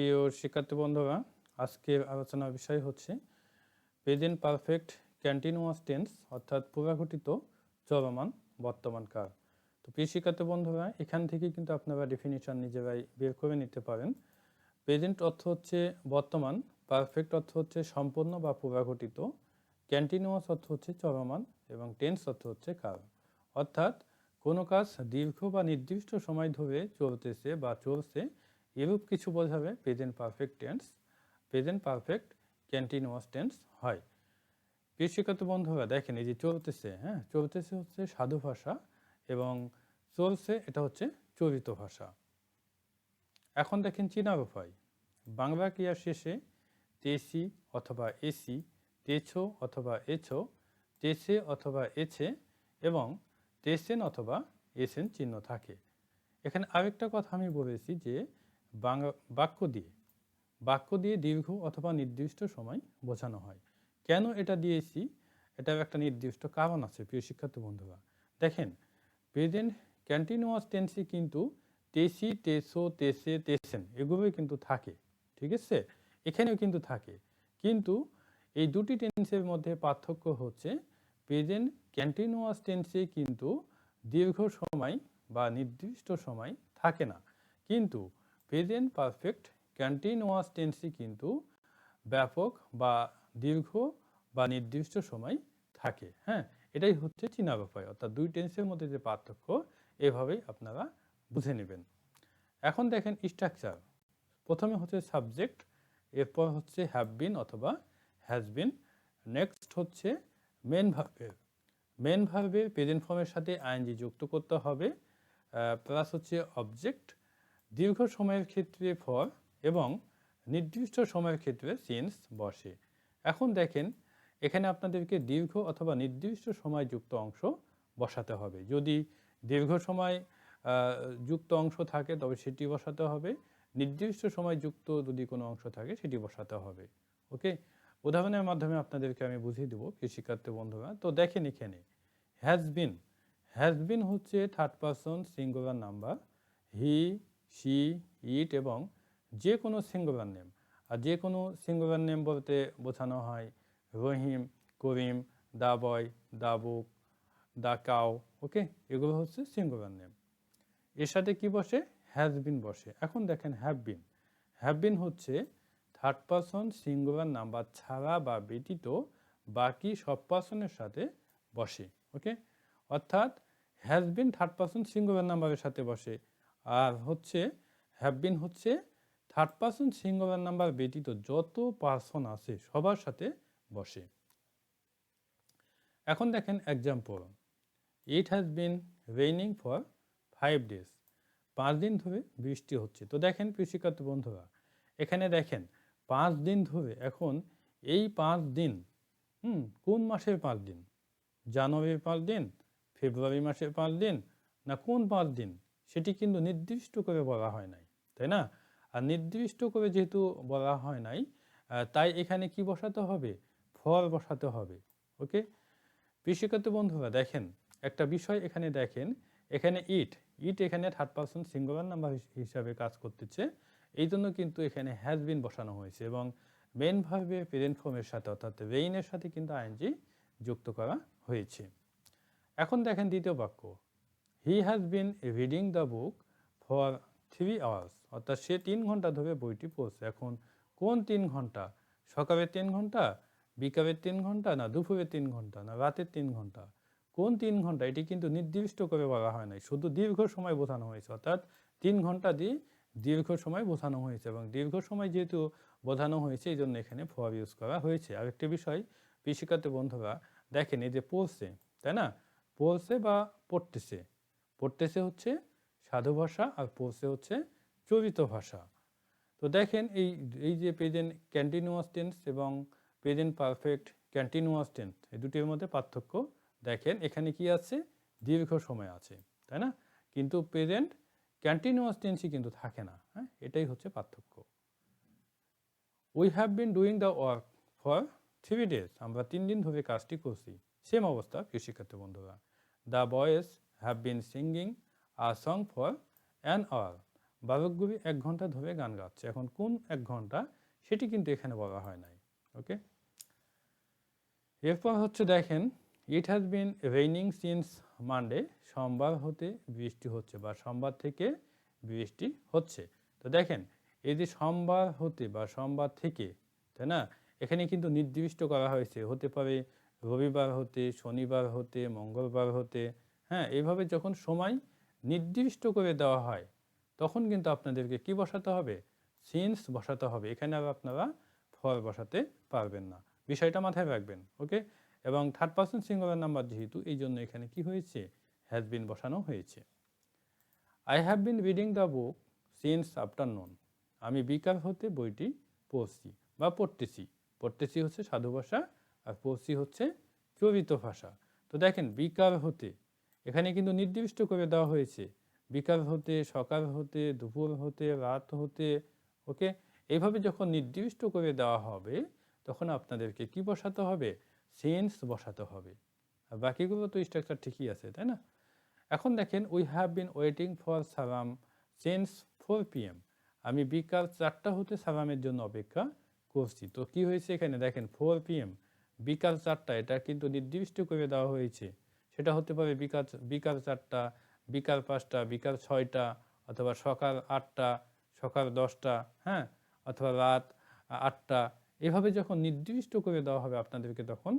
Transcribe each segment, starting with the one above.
প্রিয় শিক্ষার্থী বন্ধুরা, আজকের আলোচনার বিষয় হচ্ছে প্রেজেন্ট পারফেক্ট কন্টিনিউয়াস টেন্স অর্থাৎ পূর্বঘটিত চলমান বর্তমান কাল। তো প্রিয় শিক্ষার্থী বন্ধুরা, এখান থেকে কিন্তু আপনারা ডেফিনিশন নিজেরাই বের করে নিতে পারেন। প্রেজেন্ট অর্থ হচ্ছে বর্তমান, পারফেক্ট অর্থ হচ্ছে সম্পূর্ণ বা পুরাঘটিত। কন্টিনিউয়াস অর্থ হচ্ছে চলমান এবং টেন্স অর্থ হচ্ছে কাল। অর্থাৎ কোনো কাজ দীর্ঘ বা নির্দিষ্ট সময় ধরে চলতেছে বা চলছে এরূপ কিছু বোঝাবে present perfect tense present perfect continuous tense হয়। প্রিয় শিক্ষার্থী বন্ধুরা দেখেন এই যে চলতেছে হ্যাঁ চলতেছে হচ্ছে সাধু ভাষা এবং চলছে এটা হচ্ছে চরিত ভাষা। এখন দেখেন চীনার উপায়। বাংলা ক্রিয়ার শেষে তেসি অথবা এসি, তেছো অথবা এছো, তেসে অথবা এছে এবং তেসেন অথবা এসেন চিহ্ন থাকে। এখানে আরেকটা কথা আমি বলেছি যে বাক্য দিয়ে বাক্য দিয়ে দীর্ঘ অথবা নির্দিষ্ট সময় বোঝানো হয়। কেন এটা দিয়েছি? এটার একটা নির্দিষ্ট কারণ আছে, প্রিয় শিক্ষার্থী বন্ধুরা। দেখেন, প্রেজেন্ট কন্টিনিউয়াস টেন্সে কিন্তু তেসি, তেসো, তেসে, তেসেন এগুলোই কিন্তু থাকে, ঠিক আছে? এখানেও কিন্তু থাকে। কিন্তু এই দুটি টেন্সের মধ্যে পার্থক্য হচ্ছে, প্রেজেন্ট কন্টিনিউয়াস টেন্সে কিন্তু দীর্ঘ সময় বা নির্দিষ্ট সময় থাকে না। কিন্তু প্রেজেন্ট পারফেক্ট কন্টিনিউয়াস টেন্সে কিন্তু ব্যাপক বা দীর্ঘ বা নির্দিষ্ট সময় থাকে। হ্যাঁ এটাই হচ্ছে চীনা উপায় অর্থাৎ দুই টেন্সের মধ্যে যে পার্থক্য, এভাবেই আপনারা বুঝে নেবেন। এখন দেখেন স্ট্রাকচার প্রথমে হচ্ছে সাবজেক্ট এরপর হচ্ছে হ্যাভ বিন অথবা হ্যাজ বিন নেক্সট হচ্ছে মেন ভার্বের মেন ভার্বের প্রেজেন্ট ফর্মের সাথে আইএনজি যুক্ত করতে হবে প্লাস হচ্ছে অবজেক্ট দীর্ঘ সময়ের ক্ষেত্রে ফর এবং নির্দিষ্ট সময়ের ক্ষেত্রে সিন্স বসে। এখন দেখেন, এখানে আপনাদেরকে দীর্ঘ অথবা নির্দিষ্ট সময় যুক্ত অংশ বসাতে হবে। যদি দীর্ঘ সময় যুক্ত অংশ থাকে, তবে সেটি বসাতে হবে। নির্দিষ্ট সময় যুক্ত যদি কোনো অংশ থাকে, সেটি বসাতে হবে। ওকে? উদাহরণের মাধ্যমে আপনাদেরকে আমি বুঝিয়ে দেবো কৃষিকার্থী বন্ধুরা। তো দেখেন এখানে হ্যাজ বিন বিন হচ্ছে third person singular number he she, it এবং যে কোনো সিঙ্গুলার নেম। আর যে কোনো সিঙ্গুলার নেম বলতে বোঝানো হয় রহিম, করিম দা বয় দা বুক দা কাউ ওকে? এগুলো হচ্ছে সিঙ্গুলার নেম। এর সাথে কি বসে? হ্যাজ বিন বসে। এখন দেখেন হ্যাভ বিন। হ্যাভ বিন হচ্ছে থার্ড পারসন, সিঙ্গুলার নাম্বার ছাড়া বা ব্যতীত বাকি সব পার্সনের সাথে বসে, ওকে? অর্থাৎ has been third person, singular নাম্বারের সাথে বসে। আর হচ্ছে হ্যাভ বিন হচ্ছে থার্ড পারসন সিঙ্গুলার নাম্বার ব্যতীত যত পার্সন আছে সবার সাথে বসে। এখন দেখেন example it has been raining for five days পাঁচ দিন ধরে বৃষ্টি হচ্ছে। তো দেখেন কৃষিকার্থী বন্ধুরা, এখানে দেখেন পাঁচ দিন ধরে এখন এই পাঁচ দিন, হুম, কোন মাসের পাঁচ দিন? জানুয়ারির পাঁচ দিন ফেব্রুয়ারি মাসের পাঁচ দিন, না কোন পাঁচ দিন? সেটি কিন্তু নির্দিষ্ট করে বলা হয় নাই, তাই না? আর নির্দিষ্ট করে যেহেতু বলা হয় নাই তাই এখানে কি বসাতে হবে? ফল বসাতে হবে, ওকে? কৃষিকার্থী বন্ধুরা, দেখেন, একটা বিষয় এখানে দেখেন, এখানে ইট ইট এখানে থার্ড পার্সন সিঙ্গুলার নাম্বার হিসাবে কাজ করতেছে, এই জন্য কিন্তু এখানে হ্যাজ বিন বসানো হয়েছে এবং মেন ভার্বে প্রেজেন্ট ফর্মের সাথে অর্থাৎ রেইনের সাথে কিন্তু আইএনজি যুক্ত করা হয়েছে। এখন দেখেন দ্বিতীয় বাক্য he has been reading the book for three hours অর্থাৎ সে তিন ঘণ্টা ধরে বইটি পড়ছে। এখন কোন তিন ঘণ্টা? সকালের তিন ঘণ্টা বিকালের তিন ঘণ্টা, না দুপুরের তিন ঘণ্টা, না রাতের তিন ঘণ্টা? কোন তিন ঘণ্টা? এটি কিন্তু নির্দিষ্ট করে বলা হয় নাই। শুধু দীর্ঘ সময় বোঝানো হয়েছে। অর্থাৎ তিন ঘণ্টা দিয়ে দীর্ঘ সময় বোঝানো হয়েছে এবং দীর্ঘ সময় যেহেতু বোঝানো হয়েছে, এই জন্য এখানে ফর ইউজ করা হয়েছে। আরেকটি বিষয় কৃষিকাতে বন্ধুরা দেখেন এই যে পড়ছে, তাই না? পড়ছে বা পড়তেছে। পড়তেছে হচ্ছে সাধু ভাষা আর পড়ছে হচ্ছে চরিত ভাষা। তো দেখেন এই এই যে প্রেজেন্ট কন্টিনিউয়াস টেন্স এবং প্রেজেন্ট পারফেক্ট কন্টিনিউয়াস টেন্স এই দুটির মধ্যে পার্থক্য দেখেন, এখানে কি আছে? দীর্ঘ সময় আছে, তাই না? কিন্তু প্রেজেন্ট কন্টিনিউয়াস টেন্সই কিন্তু থাকে না হ্যাঁ? এটাই হচ্ছে পার্থক্য। We have been doing the work for three days আমরা তিন দিন ধরে কাজটি করছি। সেম অবস্থা কৃষিক্ষেত্রে, বন্ধুরা। The boys have been singing a song for an hour বালকগুলি এক ঘণ্টা ধরে গান গাচ্ছে। এখন কোন এক ঘণ্টা সেটি কিন্তু এখানে বলা হয় নাই। ওকে? এরপর হচ্ছে দেখেন it has been raining since Monday সোমবার হতে বৃষ্টি হচ্ছে বা সোমবার থেকে বৃষ্টি হচ্ছে। তো দেখেন, এই যে সোমবার হতে বা সোমবার থেকে, তাই না? এখানে কিন্তু নির্দিষ্ট করা হয়েছে। হতে পারে রবিবার হতে, শনিবার হতে, মঙ্গলবার হতে হ্যাঁ এইভাবে যখন সময় নির্দিষ্ট করে দেওয়া হয়, তখন কিন্তু আপনাদেরকে কি বসাতে হবে? সিন্স বসাতে হবে। এখানে আর আপনারা ফর বসাতে পারবেন না। বিষয়টা মাথায় রাখবেন, ওকে? এবং থার্ড পার্সন সিঙ্গুলার নাম্বার যেহেতু, এই জন্য এখানে কি হয়েছে? হ্যাজ বিন বসানো হয়েছে। I have been reading the book since afternoon আমি বিকাল হতে বইটি পড়ছি বা পড়তেছি। পড়তেছি হচ্ছে সাধু ভাষা আর পড়ছি হচ্ছে চরিত ভাষা। তো দেখেন, বিকাল হতে এখানে কিন্তু নির্দিষ্ট করে দেওয়া হয়েছে। বিকাল হতে, সকাল হতে, দুপুর হতে, রাত হতে, ওকে? এইভাবে যখন নির্দিষ্ট করে দেওয়া হবে, তখন আপনাদেরকে কি বসাতে হবে? সেন্স বসাতে হবে। আর বাকিগুলো তো স্ট্রাকচার ঠিকই আছে, তাই না? এখন দেখেন we have been waiting for Salam since four PM আমি বিকাল চারটা হতে সালামের জন্য অপেক্ষা করছি। তো কি হয়েছে এখানে? দেখেন ফোর পিএম বিকাল চারটা, এটা কিন্তু নির্দিষ্ট করে দেওয়া হয়েছে। সেটা হতে পারে বিকাল বিকাল চারটা, বিকাল পাঁচটা, বিকাল ছয়টা অথবা সকাল আটটা, সকাল দশটা হ্যাঁ? অথবা রাত আটটা। এভাবে যখন নির্দিষ্ট করে দেওয়া হবে আপনাদেরকে তখন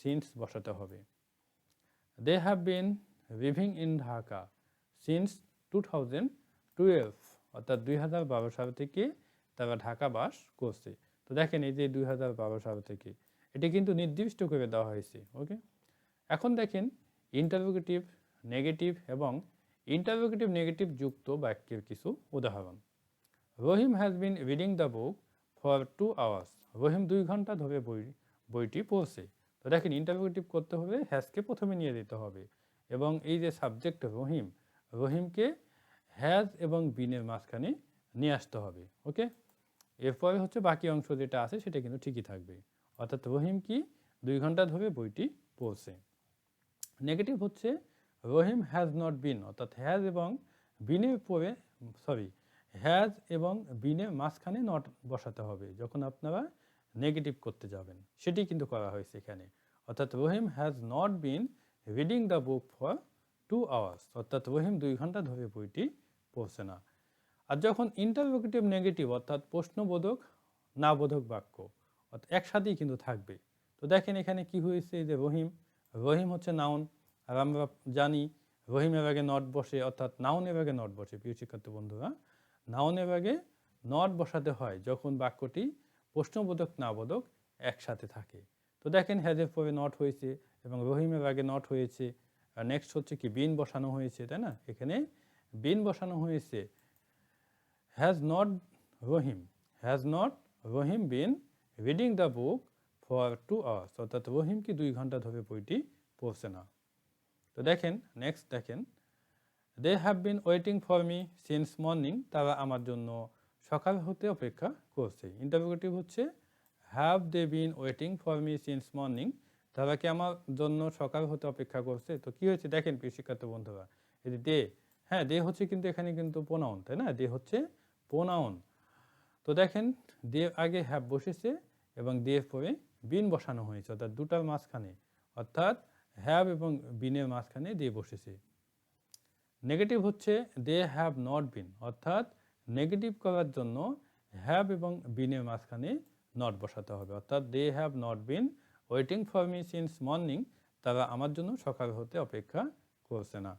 সিন্স বসাতে হবে। They have been living in Dhaka since two thousand twelve অর্থাৎ দুই হাজার বারো সাল থেকে তারা ঢাকা বাস করছে। তো দেখেন এই যে দুই হাজার বারো সাল থেকে, এটি কিন্তু নির্দিষ্ট করে দেওয়া হয়েছে ওকে এখন দেখেন ইন্টারভিউটিভ নেগেটিভ এবং ইন্টারভিউটিভ নেগেটিভ যুক্ত বাক্যের কিছু উদাহরণ। Rahim has been reading the book for two hours Rahim দুই ঘণ্টা ধরে বই, বইটি পড়ছে। তো দেখেন ইন্টারভিউটিভ করতে হবে হ্যাজকে প্রথমে নিয়ে দিতে হবে এবং এই যে সাবজেক্ট রহিম, রহিমকে হ্যাজ এবং বিনের মাঝখানে নিয়ে আসতে হবে ওকে এরপরে হচ্ছে বাকি অংশ যেটা আছে সেটা কিন্তু ঠিকই থাকবে। অর্থাৎ রহিম কি দুই ঘণ্টা ধরে বইটি পড়ছে। নেগেটিভ হচ্ছে রহিম হ্যাজ নট বিন অর্থাৎ হ্যাজ এবং বিনের পরে সরি হ্যাজ এবং বিনের মাঝখানে নট বসাতে হবে, যখন আপনারা নেগেটিভ করতে যাবেন। সেটি কিন্তু করা হয়েছে এখানে। অর্থাৎ Rahim has not been reading the book for two hours অর্থাৎ রহিম দুই ঘণ্টা ধরে বইটি পড়ছে না। আর যখন ইন্টারভোকেটিভ নেগেটিভ অর্থাৎ প্রশ্নবোধক না বোধক বাক্য, অর্থাৎ একসাথেই কিন্তু থাকবে। তো দেখেন এখানে কি হয়েছে যে রহিম রহিম হচ্ছে নাউন। আর আমরা জানি রহিমের আগে নট বসে, অর্থাৎ নাউনের আগে নট বসে। প্রিয় শিক্ষার্থী বন্ধুরা নাউনের আগে নট বসাতে হয় যখন বাক্যটি প্রশ্নবোধক না বোধক একসাথে থাকে। তো দেখেন হ্যাজের পরে নট হয়েছে এবং রহিমের আগে নট হয়েছে। আর নেক্সট হচ্ছে কি বিন বসানো হয়েছে, তাই না? এখানে বিন বসানো হয়েছে। Has not Rahim has not Rahim been reading the book for two hours অর্থাৎ রহিম কি দুই ঘণ্টা ধরে বইটি পড়ছে না? তো দেখেন নেক্সট দেখেন। They have been waiting for me since morning তারা আমার জন্য সকাল হতে অপেক্ষা করছে। ইন্টারভিউটিভ হচ্ছে have they been waiting for me since morning তারা কি আমার জন্য সকাল হতে অপেক্ষা করছে? তো কি হয়েছে? দেখেন, প্রিয় শিক্ষার্থী বন্ধুরা, এই দে হ্যাঁ দে হচ্ছে কিন্তু এখানে কিন্তু পোনাউন তাই না? দে হচ্ছে পোনাউন তো দেখেন দে আগে হ্যাভ বসেছে এবং দে পরে বিন বসানো হয়েছে, অর্থাৎ দুটার মাঝখানে, অর্থাৎ হ্যাভ এবং বিনের মাঝখানে দিয়ে বসেছে। নেগেটিভ হচ্ছে দে হ্যাভ নট বিন অর্থাৎ নেগেটিভ করার জন্য হ্যাভ এবং বিনের মাঝখানে নট বসাতে হবে। অর্থাৎ they have not been waiting for me since morning তারা আমার জন্য সকাল হতে অপেক্ষা করছে না।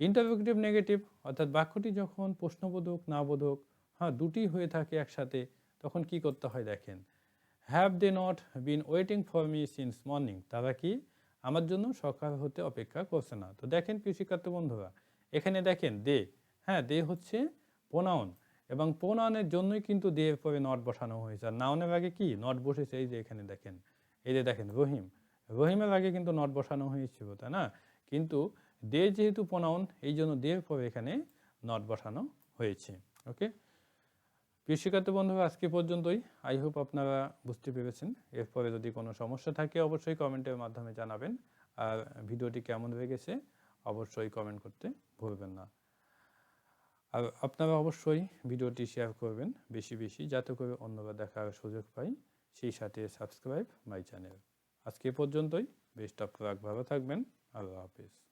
ইন্টারভিউটিভ নেগেটিভ অর্থাৎ বাক্যটি যখন প্রশ্নবোধক না বোধক হ্যাঁ দুটি হয়ে থাকে একসাথে, তখন কি করতে হয় দেখেন? Have they not been waiting for me since morning তারা কি আমার জন্য সকাল হতে অপেক্ষা করছে না? তো দেখেন প্রিয় শিক্ষার্থী বন্ধুরা, এখানে দেখেন দে হ্যাঁ দে হচ্ছে প্রোনাউন এবং প্রোনাউনের জন্যই কিন্তু দে এর পরে নট বসানো হয়েছে। আর নাউনের আগে কি? নট বসেছে, এই যে এখানে দেখেন। এই যে দেখেন, রহিম। রহিমের আগে কিন্তু নট বসানো হয়েছিল, তাই না? কিন্তু দে যেহেতু প্রোনাউন এই জন্য দের পরে এখানে নট বসানো হয়েছে। ওকে? প্রিয় শিক্ষার্থী বন্ধুরা, আজকে পর্যন্তই। আই হোপ আপনারা বুঝতে পেরেছেন। এরপরে যদি কোনো সমস্যা থাকে, অবশ্যই কমেন্টের মাধ্যমে জানাবেন। আর ভিডিওটি কেমন লেগেছে, অবশ্যই কমেন্ট করতে ভুলবেন না। আর আপনারা অবশ্যই ভিডিওটি শেয়ার করবেন বেশি বেশি, যাতে করে অন্যরা দেখার সুযোগ পায় সেই সাথে সাবস্ক্রাইব মাই চ্যানেল আজকে পর্যন্তই। বেস্ট অফ লাক ভালো থাকবেন। আল্লাহ হাফিজ।